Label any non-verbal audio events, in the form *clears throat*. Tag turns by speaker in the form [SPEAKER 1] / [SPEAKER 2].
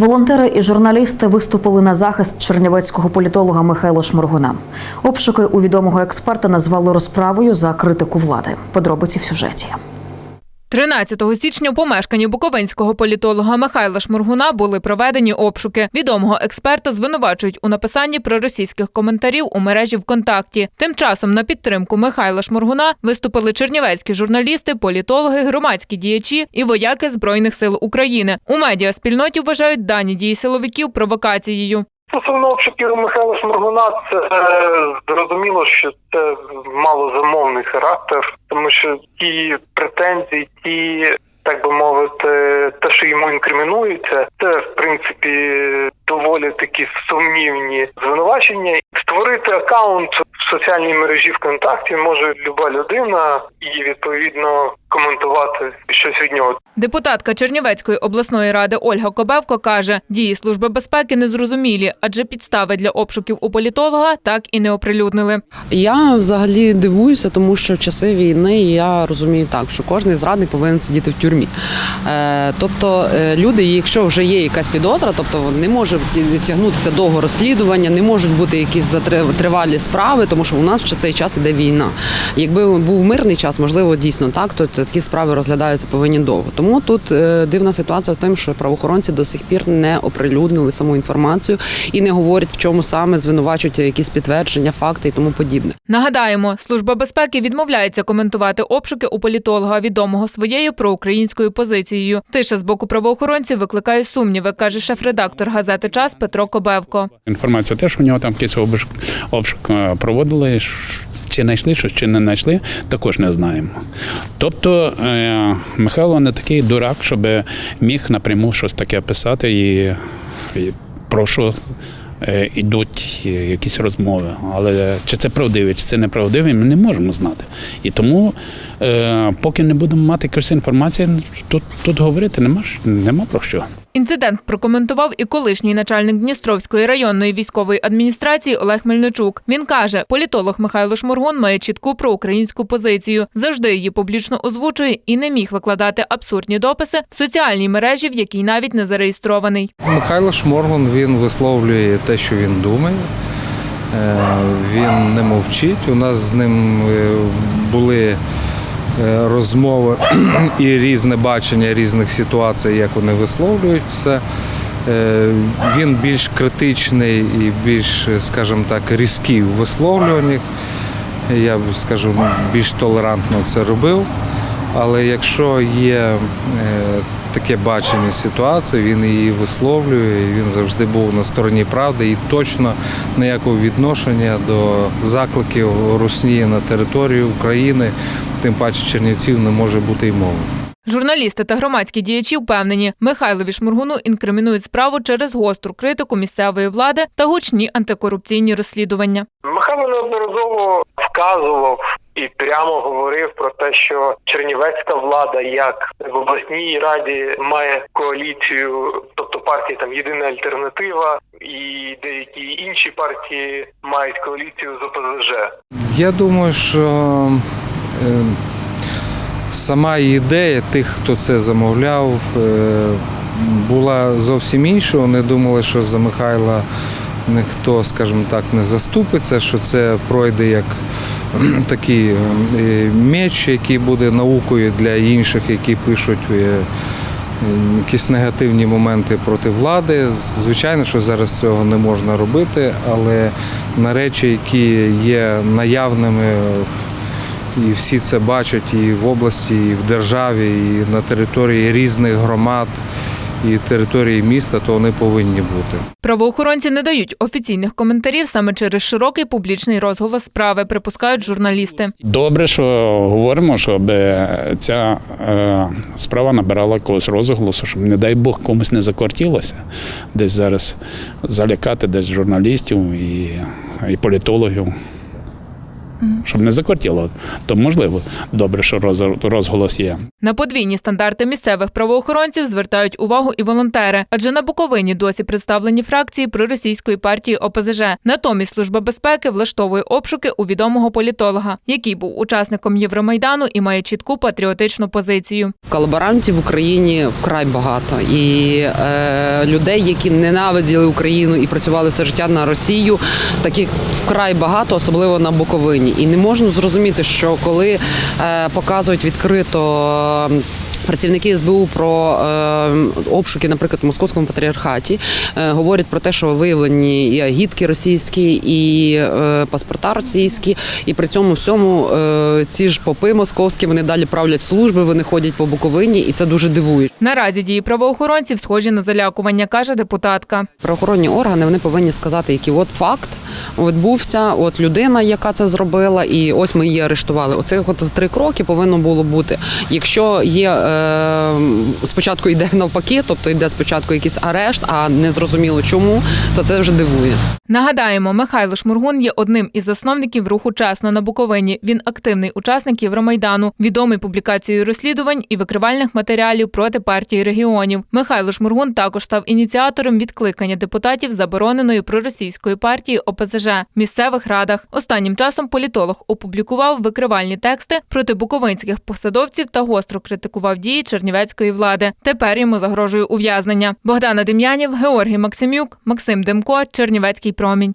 [SPEAKER 1] Волонтери і журналісти виступили на захист чернівецького політолога Михайла Шморгуна. Обшуки у відомого експерта назвали розправою за критику влади. Подробиці в сюжеті.
[SPEAKER 2] 13 січня у помешканні буковинського політолога Михайла Шморгуна були проведені обшуки. Відомого експерта звинувачують у написанні проросійських коментарів у мережі ВКонтакті. Тим часом на підтримку Михайла Шморгуна виступили чернівецькі журналісти, політологи, громадські діячі і вояки Збройних сил України. У медіаспільноті вважають дані дії силовиків провокацією.
[SPEAKER 3] Стосовно обшуків Михайла Шмаргуна, це е, зрозуміло, що це малозамовний характер, тому що ті претензії, ті, так би мовити, те, що йому інкримінується, це в принципі доволі такі сумнівні звинувачення. Створити аккаунт в соціальній мережі ВКонтакті може люба людина і відповідно коментувати щось від нього.
[SPEAKER 2] Депутатка Чернівецької обласної ради Ольга Кобевко каже, дії служби безпеки незрозумілі, адже підстави для обшуків у політолога так і не оприлюднили.
[SPEAKER 4] Я взагалі дивуюся, тому що в часи війни я розумію так, що кожен зрадник повинен сидіти в тюрмі. Е, тобто е, люди, якщо вже є якась підозра, тобто не може тягнутися довго розслідування, не можуть бути якісь тривалі справи, тому що у нас в цей час іде війна. Якби був мирний час, можливо, дійсно так, то такі справи розглядаються повинні довго. Тому тут е, дивна ситуація в тому, що правоохоронці до сих пір не оприлюднили саму інформацію і не говорять, в чому саме звинувачують якісь підтвердження, факти і тому подібне.
[SPEAKER 2] Нагадаємо, служба безпеки відмовляється коментувати обшуки у політолога, відомого своєю проукраїнською позицією. Тиша з боку правоохоронців викликає сумніви, каже шеф-редактор газети Час Петро Кобевко.
[SPEAKER 5] Інформація те, що в нього там якийсь обшук, обшук е, Чи знайшли щось, чи не знайшли, також не знаємо. Тобто е, Михайло не такий дурак, щоб міг напряму щось таке писати і, і про що е, йдуть якісь розмови. Але чи це правдиві, чи це неправдиві, ми не можемо знати. І тому, е, поки не будемо мати якоїсь інформації, тут, тут говорити нема, нема про що.
[SPEAKER 2] Інцидент прокоментував і колишній начальник Дністровської районної військової адміністрації Олег Мельничук. Він каже, політолог Михайло Шморгун має чітку проукраїнську позицію, завжди її публічно озвучує і не міг викладати абсурдні дописи в соціальній мережі, в якій навіть не зареєстрований.
[SPEAKER 6] Михайло Шморгун він висловлює те, що він думає. Е, Він не мовчить. У нас з ним е, були розмови *clears throat* і різне бачення різних ситуацій, як вони висловлюються. Е, Він більш критичний і більш, скажімо так, різкий у висловлюваннях. Я б скажу, більш толерантно це робив. Але якщо є е, таке бачення ситуації, він її висловлює, він завжди був на стороні правди і точно ніякого відношення до закликів Русні на території України, тим паче Чернівців, не може бути й мови.
[SPEAKER 2] Журналісти та громадські діячі впевнені, Михайлові Шморгуну інкримінують справу через гостру критику місцевої влади та гучні антикорупційні розслідування.
[SPEAKER 3] Михайло неодноразово вказував і прямо говорив про те, що чернівецька влада, як в обласній раді, має коаліцію, тобто партії там єдина альтернатива, і деякі інші партії мають коаліцію з ОПЗЖ.
[SPEAKER 6] Я думаю, що сама ідея тих, хто це замовляв, е, була зовсім іншою. Вони думали, що за Михайла ніхто, скажімо так, не заступиться, що це пройде як такий е, меч, який буде наукою для інших, які пишуть. е, Якісь негативні моменти проти влади. Звичайно, що зараз цього не можна робити, але на речі, які є наявними, і всі це бачать і в області, і в державі, і на території різних громад, і території міста, то вони повинні бути.
[SPEAKER 2] Правоохоронці не дають офіційних коментарів саме через широкий публічний розголос справи, припускають журналісти.
[SPEAKER 5] Добре, що говоримо, щоб ця е, справа набирала якогось розголосу, щоб, не дай Бог, комусь не закортілося десь зараз залякати десь журналістів і, і політологів. Щоб не закортіло. То можливо, добре, що роз- розголос є.
[SPEAKER 2] На подвійні стандарти місцевих правоохоронців звертають увагу і волонтери, адже на Буковині досі представлені фракції проросійської партії ОПЗЖ. Натомість служба безпеки влаштовує обшуки у відомого політолога, який був учасником Євромайдану і має чітку патріотичну позицію.
[SPEAKER 4] Колаборантів в Україні вкрай багато, і е, людей, які ненавиділи Україну і працювали все життя на Росію, таких вкрай багато, особливо на Буковині. І не можна зрозуміти, що коли е, показують відкрито. е, Працівники СБУ про е, обшуки, наприклад, в московському патріархаті, е, говорять про те, що виявлені і агітки російські, і е, паспорта російські, і при цьому всьому е, ці ж попи московські вони далі правлять служби, вони ходять по Буковині, і це дуже дивує.
[SPEAKER 2] Наразі дії правоохоронців схожі на залякування, каже депутатка.
[SPEAKER 4] Правоохоронні органи вони повинні сказати, який от факт відбувся, от людина, яка це зробила, і ось ми її арештували. Оце от три кроки повинно було бути. Якщо є е, спочатку йде *laughs* навпаки, тобто йде спочатку якийсь арешт, а не зрозуміло чому, то це вже дивує.
[SPEAKER 2] Нагадаємо, Михайло Шмургун є одним із засновників руху Чесно на Буковині. Він активний учасник Євромайдану, відомий публікацією розслідувань і викривальних матеріалів проти партії регіонів. Михайло Шмургун також став ініціатором відкликання депутатів забороненої проросійської партії ОПЗЖ в місцевих радах. Останнім часом політолог опублікував викривальні тексти проти буковинських посадовців та гостро критикував дії чернівецької влади. Тепер йому загрожує ув'язнення. Богдана Дем'янів, Георгій Максимюк, Максим Демко, Чернівецький промінь.